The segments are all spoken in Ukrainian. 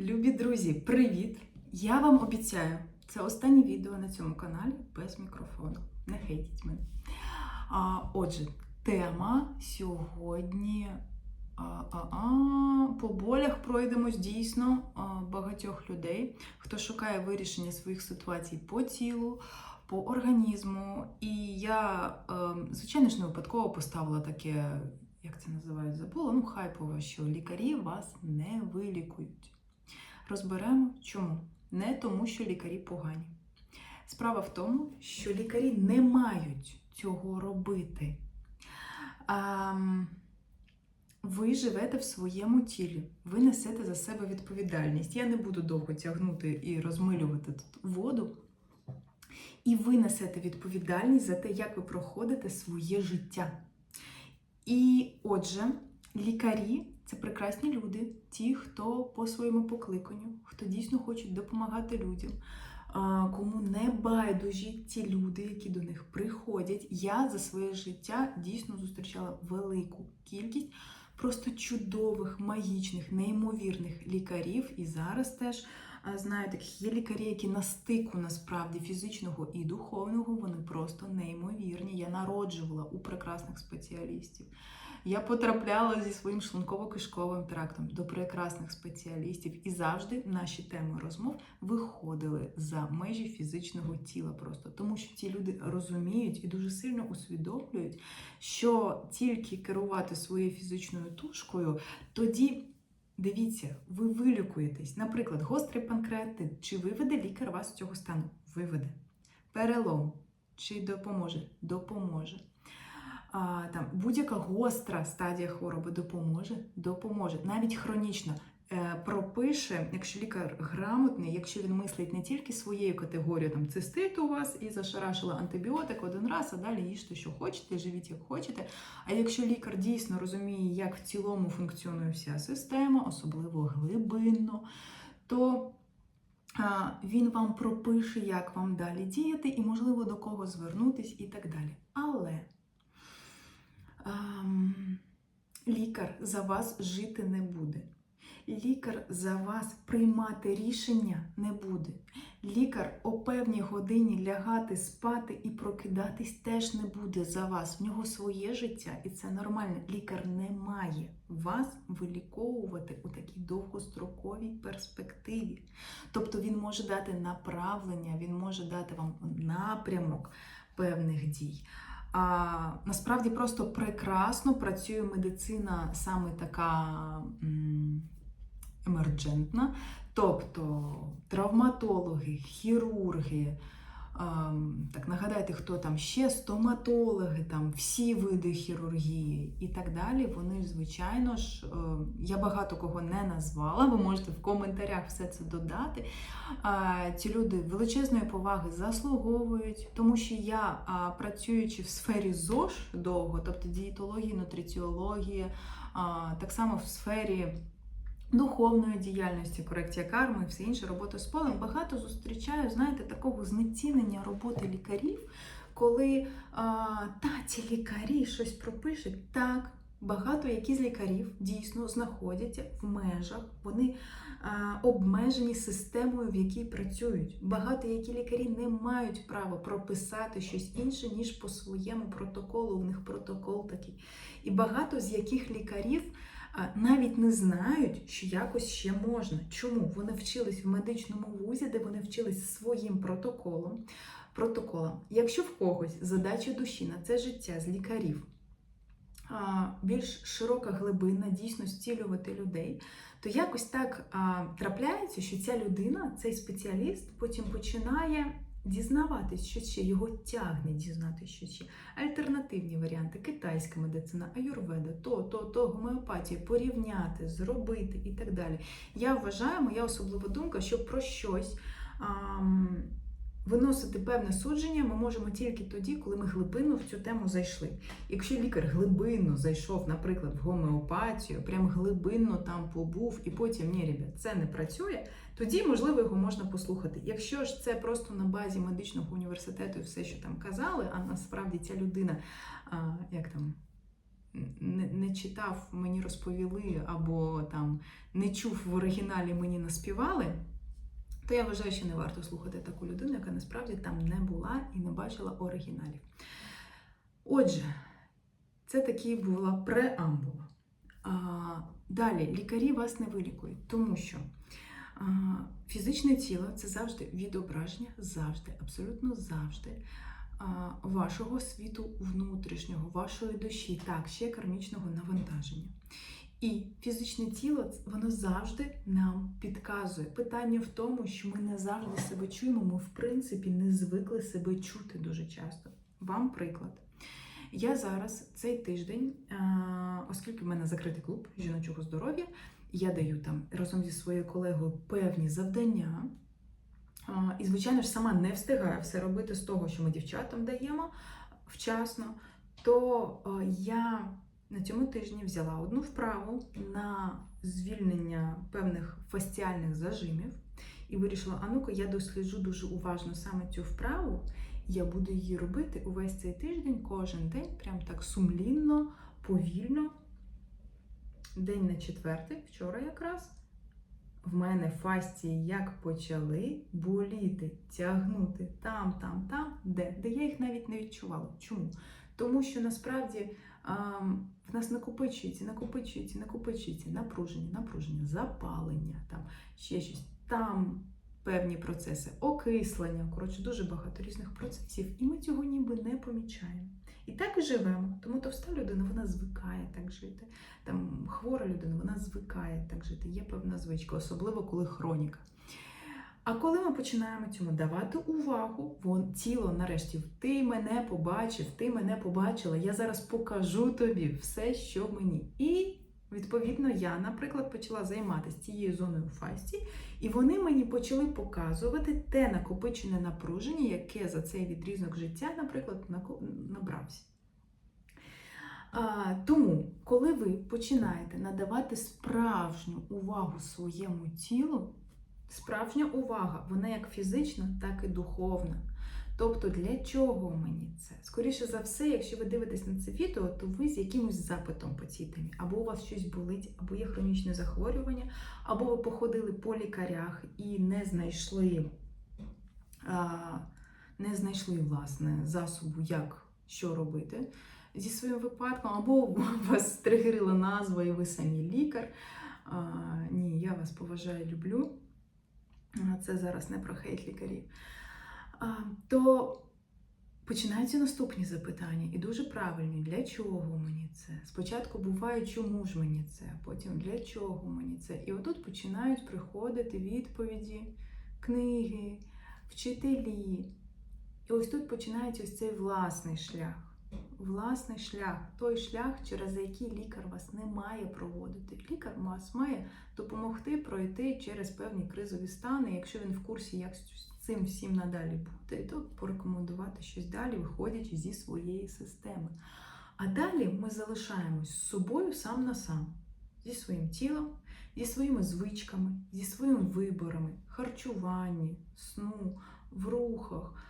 Любі друзі, привіт! Я вам обіцяю, це останнє відео на цьому каналі без мікрофону. Не хейтіть мене. А, отже, тема сьогодні. А, а, а, по болях пройдемось дійсно багатьох людей, хто шукає вирішення своїх ситуацій по тілу, по організму. І я, е, звичайно ж, не випадково поставила таке, як це називають, забула, ну, хайпове, що лікарі вас не вилікують. Розберемо чому. Не тому, що лікарі погані. Справа в тому, що лікарі не мають цього робити. А, ви живете в своєму тілі, ви несете за себе відповідальність. Я не буду довго тягнути і розмилювати тут воду. І ви несете відповідальність за те, як ви проходите своє життя. І отже, лікарі це прекрасні люди, ті, хто по своєму покликанню, хто дійсно хочуть допомагати людям, кому не байдужі ті люди, які до них приходять. Я за своє життя дійсно зустрічала велику кількість просто чудових, магічних, неймовірних лікарів. І зараз теж знаю, таких є лікарі, які на стику насправді фізичного і духовного, вони просто неймовірні. Я народжувала у прекрасних спеціалістів. Я потрапляла зі своїм шлунково-кишковим трактом до прекрасних спеціалістів, і завжди наші теми розмов виходили за межі фізичного тіла, просто тому, що ті люди розуміють і дуже сильно усвідомлюють, що тільки керувати своєю фізичною тушкою, тоді. Дивіться, ви вилікуєтесь. Наприклад, гострий панкреатит. Чи виведе лікар вас з цього стану? Виведе. Перелом. Чи допоможе? Допоможе. Там Будь-яка гостра стадія хвороби допоможе? Допоможе. Навіть хронічно е, пропише, якщо лікар грамотний, якщо він мислить не тільки своєю категорією, там цистит у вас і зашарашила антибіотик один раз, а далі їжте, що хочете, живіть як хочете. А якщо лікар дійсно розуміє, як в цілому функціонує вся система, особливо глибинно, то він вам пропише, як вам далі діяти, і, можливо, до кого звернутись, і так далі. Але лікар за вас жити не буде. Лікар за вас приймати рішення не буде. Лікар о певній годині лягати, спати і прокидатись теж не буде за вас. В нього своє життя, і це нормально. Лікар не має вас виліковувати у такій довгостроковій перспективі. Тобто він може дати направлення, він може дати вам напрямок певних дій. А насправді просто прекрасно працює медицина саме така емерджентна, тобто травматологи, хірурги. Ем, Так, нагадайте, хто там ще стоматологи, там всі види хірургії і так далі. Вони, звичайно ж, е, я багато кого не назвала. Ви можете в коментарях все це додати. Ці люди величезної поваги заслуговують, тому що я, працюючи в сфері ЗОЖ довго, тобто дієтології, нутриціології, так само в сфері. Духовної діяльності, корекція карми все інше, робота з полем. Багато зустрічаю, знаєте, такого знецінення роботи лікарів, коли а, та ці лікарі щось пропишуть. Так, багато які з лікарів дійсно знаходяться в межах, вони а, обмежені системою, в якій працюють. Багато які лікарі не мають права прописати щось інше, ніж по своєму протоколу. У них протокол такий. І багато з яких лікарів навіть не знають, що якось ще можна. Чому? Вони вчились в медичному вузі, де вони вчились своїм протоколом. протоколом. Якщо в когось задача душі на це життя з лікарів більш широка глибина, дійсно зцілювати людей, то якось так трапляється, що ця людина, цей спеціаліст, потім починає дізнаватись, що ще його тягне дізнати, що ще. Альтернативні варіанти, китайська медицина, аюрведа, то, то, то, гомеопатія, порівняти, зробити і так далі. Я вважаю, моя особлива думка, що про щось. Виносити певне судження ми можемо тільки тоді, коли ми глибинно в цю тему зайшли. Якщо лікар глибинно зайшов, наприклад, в гомеопатію, прям глибинно там побув, і потім ні, ребят, це не працює, тоді, можливо, його можна послухати. Якщо ж це просто на базі медичного університету і все, що там казали, а насправді ця людина, а, як там не, не читав, мені розповіли, або там не чув в оригіналі, мені наспівали, то я вважаю, що не варто слухати таку людину, яка насправді там не була і не бачила оригіналів. Отже, це такі була преамбула. А, далі, лікарі вас не вилікують, тому що а, фізичне тіло це завжди відображення, завжди, абсолютно завжди вашого світу внутрішнього, вашої душі, так, ще кармічного навантаження. І фізичне тіло воно завжди нам підказує. Питання в тому, що ми не завжди себе чуємо, ми в принципі не звикли себе чути дуже часто. Вам приклад. Я зараз цей тиждень, оскільки в мене закритий клуб жіночого здоров'я, я даю там разом зі своєю колегою певні завдання. І, звичайно ж, сама не встигаю все робити з того, що ми дівчатам даємо вчасно. То я на цьому тижні взяла одну вправу на звільнення певних фасціальних зажимів і вирішила: а ну-ка, я досліджу дуже уважно саме цю вправу. Я буду її робити увесь цей тиждень, кожен день, прям так сумлінно, повільно. День на четвертий, вчора якраз. В мене фасції як почали боліти, тягнути там, там, там, де, де я їх навіть не відчувала. Чому? Тому що насправді в нас накопичується, накопичується, накопичується напруження, напруження, запалення, там ще щось, там певні процеси, окислення. Коротше, дуже багато різних процесів, і ми цього ніби не помічаємо. І так і живемо. Тому товста людина вона звикає так жити. Там хвора людина, вона звикає так жити. Є певна звичка, особливо коли хроніка. А коли ми починаємо цьому давати увагу, вон тіло нарешті ти мене побачив, ти мене побачила. Я зараз покажу тобі все, що мені. І відповідно я, наприклад, почала займатися цією зоною фасті, і вони мені почали показувати те накопичене напруження, яке за цей відрізок життя, наприклад, набрався. А, тому, коли ви починаєте надавати справжню увагу своєму тілу, справжня увага, вона як фізична, так і духовна. Тобто, для чого мені це? Скоріше за все, якщо ви дивитесь на це відео, то ви з якимось запитом по цій темі. Або у вас щось болить, або є хронічне захворювання, або ви походили по лікарях і не знайшли, а, не знайшли власне засобу, як що робити зі своїм випадком, або вас тригерила назва, і ви самі лікар. А, ні, я вас поважаю, люблю. Це зараз не про хейт лікарів. То починаються наступні запитання, і дуже правильні. Для чого мені це? Спочатку буває, чому ж мені це, потім для чого мені це. І отут починають приходити відповіді, книги, вчителі. І ось тут починається ось цей власний шлях власний шлях, той шлях, через який лікар вас не має проводити. Лікар вас має допомогти пройти через певні кризові стани, якщо він в курсі, як з цим всім надалі бути, то порекомендувати щось далі, виходячи зі своєї системи. А далі ми залишаємось з собою сам на сам, зі своїм тілом, зі своїми звичками, зі своїми виборами, харчуванні, сну, в рухах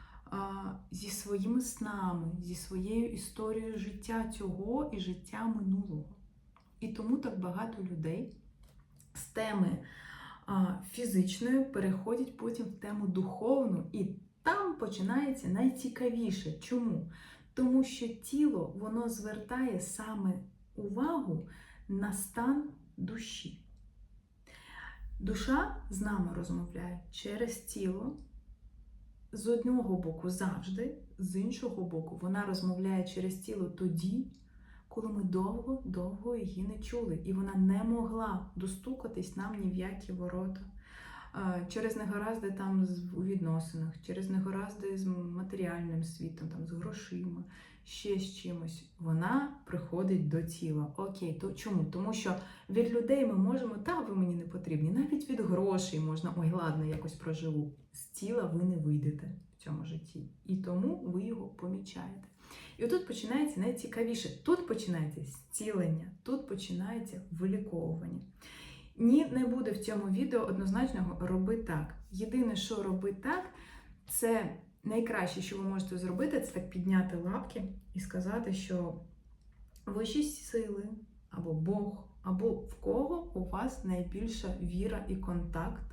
зі своїми снами, зі своєю історією життя цього і життя минулого. І тому так багато людей з теми фізичної переходять потім в тему духовну, і там починається найцікавіше. Чому? Тому що тіло воно звертає саме увагу на стан душі. Душа з нами розмовляє через тіло з одного боку завжди, з іншого боку, вона розмовляє через тіло тоді, коли ми довго-довго її не чули, і вона не могла достукатись нам ні в які ворота. Через негаразди там у відносинах, через негаразди з матеріальним світом, там з грошима, ще з чимось. Вона приходить до тіла. Окей, то чому? Тому що від людей ми можемо, та ви мені не потрібні, навіть від грошей можна, ой, ладно, якось проживу. З тіла ви не вийдете в цьому житті. І тому ви його помічаєте. І отут починається найцікавіше. Тут починається зцілення, тут починається виліковування. Ні, не буде в цьому відео однозначно роби так. Єдине, що роби так, це найкраще, що ви можете зробити, це так підняти лапки і сказати, що вищі сили, або Бог, або в кого у вас найбільша віра і контакт.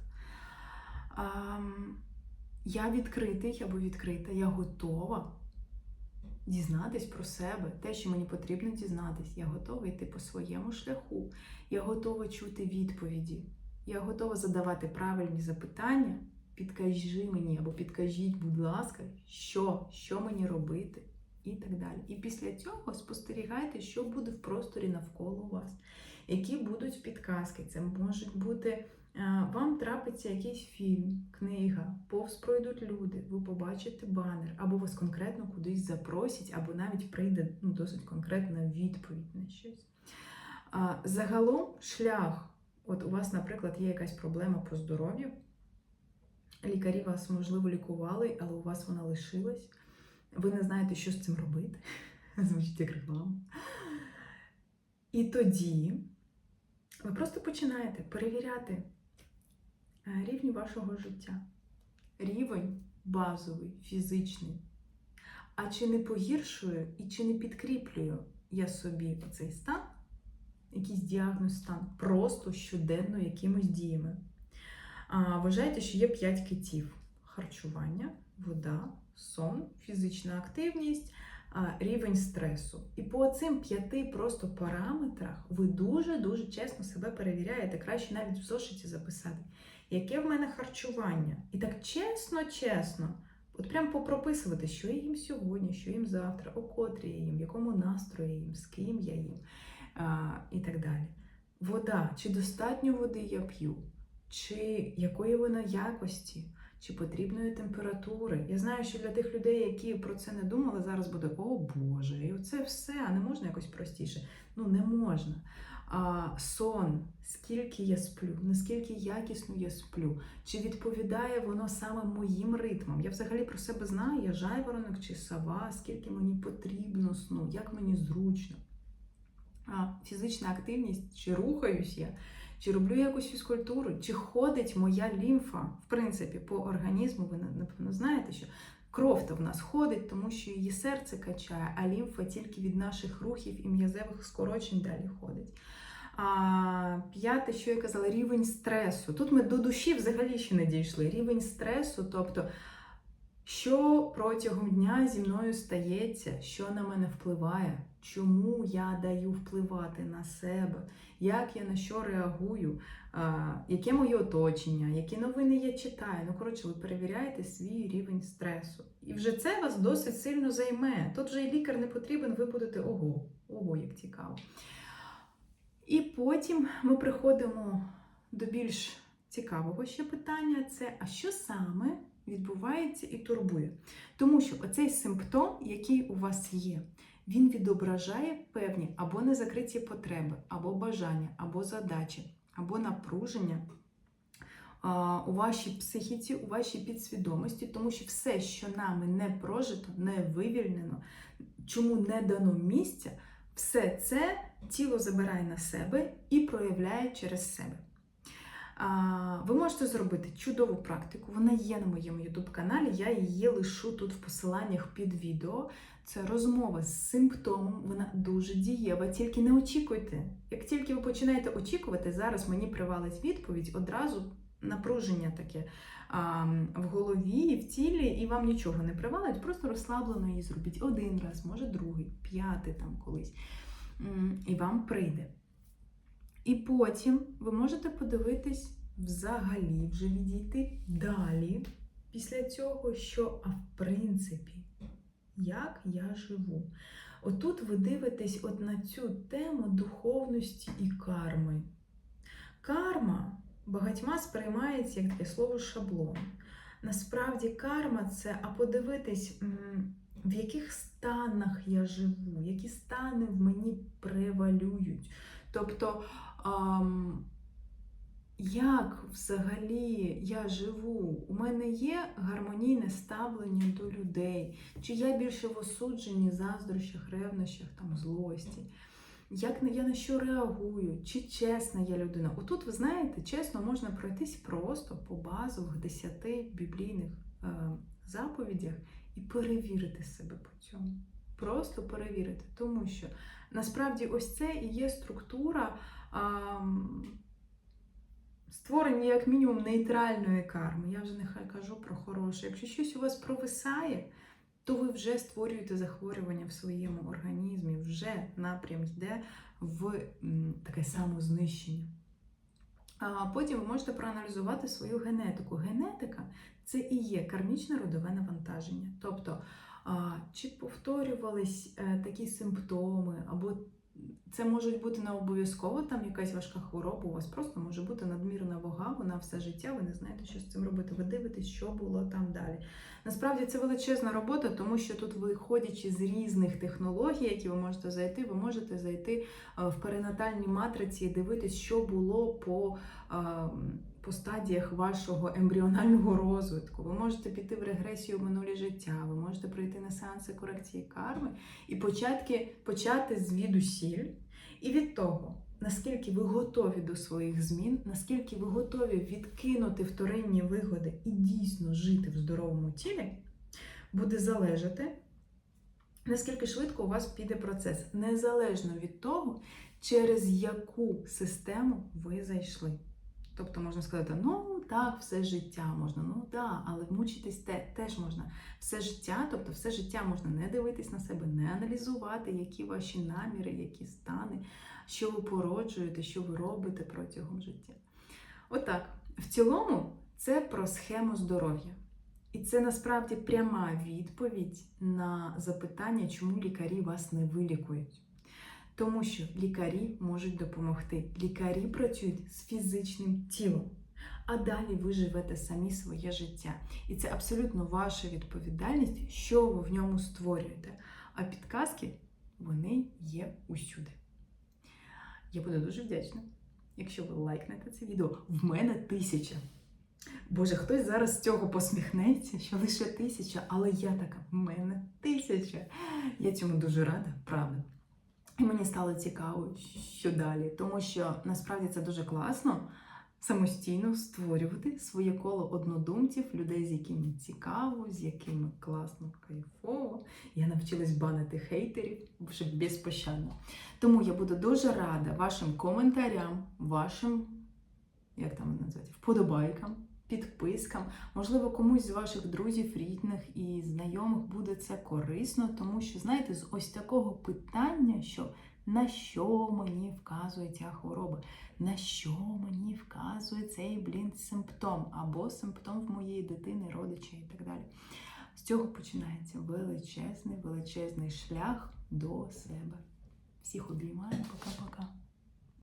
Я відкритий або відкрита, я готова дізнатись про себе, те, що мені потрібно дізнатись. Я готова йти по своєму шляху. Я готова чути відповіді. Я готова задавати правильні запитання. Підкажи мені або підкажіть, будь ласка, що, що мені робити, і так далі. І після цього спостерігайте, що буде в просторі навколо вас, які будуть підказки. Це можуть бути. е, Вам трапиться якийсь фільм, книга, повз пройдуть люди, ви побачите банер, або вас конкретно кудись запросять, або навіть прийде ну, досить конкретна відповідь на щось. Загалом шлях, от у вас, наприклад, є якась проблема по здоров'ю, лікарі вас, можливо, лікували, але у вас вона лишилась. Ви не знаєте, що з цим робити. Звучить як реклама. І тоді ви просто починаєте перевіряти е, рівні вашого життя. Рівень базовий, фізичний. А чи не погіршую і чи не підкріплюю я собі цей стан, якийсь діагноз стан, просто щоденно якимось діями? Вважайте, що є 5 китів: харчування, вода, сон, фізична активність, рівень стресу. І по цим п'яти просто параметрах ви дуже-дуже чесно себе перевіряєте, краще навіть в зошиті записати, яке в мене харчування. І так чесно-чесно, от прям попрописувати, що я їм сьогодні, що їм завтра, о котрі я їм, в якому настрої їм, з ким я їм а, і так далі. Вода, чи достатньо води я п'ю, чи якої вона якості, чи потрібної температури. Я знаю, що для тих людей, які про це не думали, зараз буде о Боже, і оце все, а не можна якось простіше. Ну, не можна. А, сон, скільки я сплю, наскільки якісно я сплю, чи відповідає воно саме моїм ритмам? Я взагалі про себе знаю, я жайворонок чи сова, скільки мені потрібно сну, як мені зручно. А, фізична активність, чи рухаюсь я, чи роблю якусь фізкультуру, чи ходить моя лімфа, в принципі, по організму, ви напевно знаєте, що кров то в нас ходить, тому що її серце качає, а лімфа тільки від наших рухів і м'язевих скорочень далі ходить. А п'яте, що я казала, рівень стресу. Тут ми до душі взагалі ще не дійшли. Рівень стресу, тобто, що протягом дня зі мною стається, що на мене впливає, чому я даю впливати на себе, як я на що реагую, яке моє оточення, які новини я читаю. Ну, коротше, ви перевіряєте свій рівень стресу. І вже це вас досить сильно займе. Тут вже і лікар не потрібен, ви будете ого, ого, як цікаво. І потім ми приходимо до більш цікавого ще питання: це а що саме відбувається і турбує? Тому що оцей симптом, який у вас є, він відображає певні або незакриті потреби, або бажання, або задачі, або напруження у вашій психіці, у вашій підсвідомості, тому що все, що нами не прожито, не вивільнено, чому не дано місця, все це тіло забирає на себе і проявляє через себе. Ви можете зробити чудову практику, вона є на моєму YouTube каналі, я її лишу тут в посиланнях під відео. Це розмова з симптомом, вона дуже дієва. Тільки не очікуйте. Як тільки ви починаєте очікувати, зараз мені привалить відповідь, одразу напруження таке а, в голові, в тілі, і вам нічого не привалить, просто розслаблено її зробіть один раз, може другий, п'ятий там колись. І вам прийде. І потім ви можете подивитись взагалі, вже відійти далі після цього, що, а в принципі, як я живу. Отут ви дивитесь от на цю тему духовності і карми. Карма багатьма сприймається як таке слово шаблон. Насправді, карма це а подивитись, в яких станах я живу, які стани в мені превалюють. Тобто, як взагалі я живу? У мене є гармонійне ставлення до людей, чи я більше в осудженні, заздрощах, ревнощах, там, злості? Як я на що реагую? Чи чесна я людина? Отут, ви знаєте, чесно можна пройтись просто по базових десяти біблійних е, заповідях і перевірити себе по цьому. Просто перевірити. Тому що насправді ось це і є структура створення, як мінімум, нейтральної карми. Я вже нехай кажу про хороше. Якщо щось у вас провисає, то ви вже створюєте захворювання в своєму організмі, вже напрям йде в таке самознищення. А потім ви можете проаналізувати свою генетику. Генетика це і є кармічне родове навантаження. Тобто, чи повторювались е, такі симптоми, або це можуть бути не обов'язково там якась важка хвороба, у вас просто може бути надмірна вага, вона все життя, ви не знаєте, що з цим робити. Ви дивитесь, що було там далі. Насправді це величезна робота, тому що тут, виходячи з різних технологій, які ви можете зайти, ви можете зайти е, в перинатальній матриці і дивитись, що було по, е, по стадіях вашого ембріонального розвитку. Ви можете піти в регресію в минулі життя, ви можете прийти на сеанси корекції карми і початки, почати звідусіль. І від того, наскільки ви готові до своїх змін, наскільки ви готові відкинути вторинні вигоди і дійсно жити в здоровому тілі, буде залежати, наскільки швидко у вас піде процес, незалежно від того, через яку систему ви зайшли. Тобто можна сказати, ну так, все життя можна, ну так, але мучитись те, теж можна. Все життя, тобто все життя можна не дивитись на себе, не аналізувати, які ваші наміри, які стани, що ви породжуєте, що ви робите протягом життя. Отак, в цілому, це про схему здоров'я. І це насправді пряма відповідь на запитання, чому лікарі вас не вилікують. Тому що лікарі можуть допомогти. Лікарі працюють з фізичним тілом. А далі ви живете самі своє життя. І це абсолютно ваша відповідальність, що ви в ньому створюєте. А підказки вони є усюди. Я буду дуже вдячна, якщо ви лайкнете це відео. В мене тисяча. Боже, хтось зараз з цього посміхнеться, що лише тисяча, але я така, в мене тисяча. Я цьому дуже рада, правда. І мені стало цікаво, що далі, тому що насправді це дуже класно самостійно створювати своє коло однодумців, людей, з якими цікаво, з якими класно, кайфово. Я навчилась банити хейтерів вже безпощадно. Тому я буду дуже рада вашим коментарям, вашим, як там вони вподобайкам. Підпискам, можливо, комусь з ваших друзів, рідних і знайомих буде це корисно, тому що, знаєте, з ось такого питання, що на що мені вказує ця хвороба, на що мені вказує цей блін симптом, або симптом в моєї дитини, родича і так далі. З цього починається величезний, величезний шлях до себе. Всіх обіймаю, пока-пока.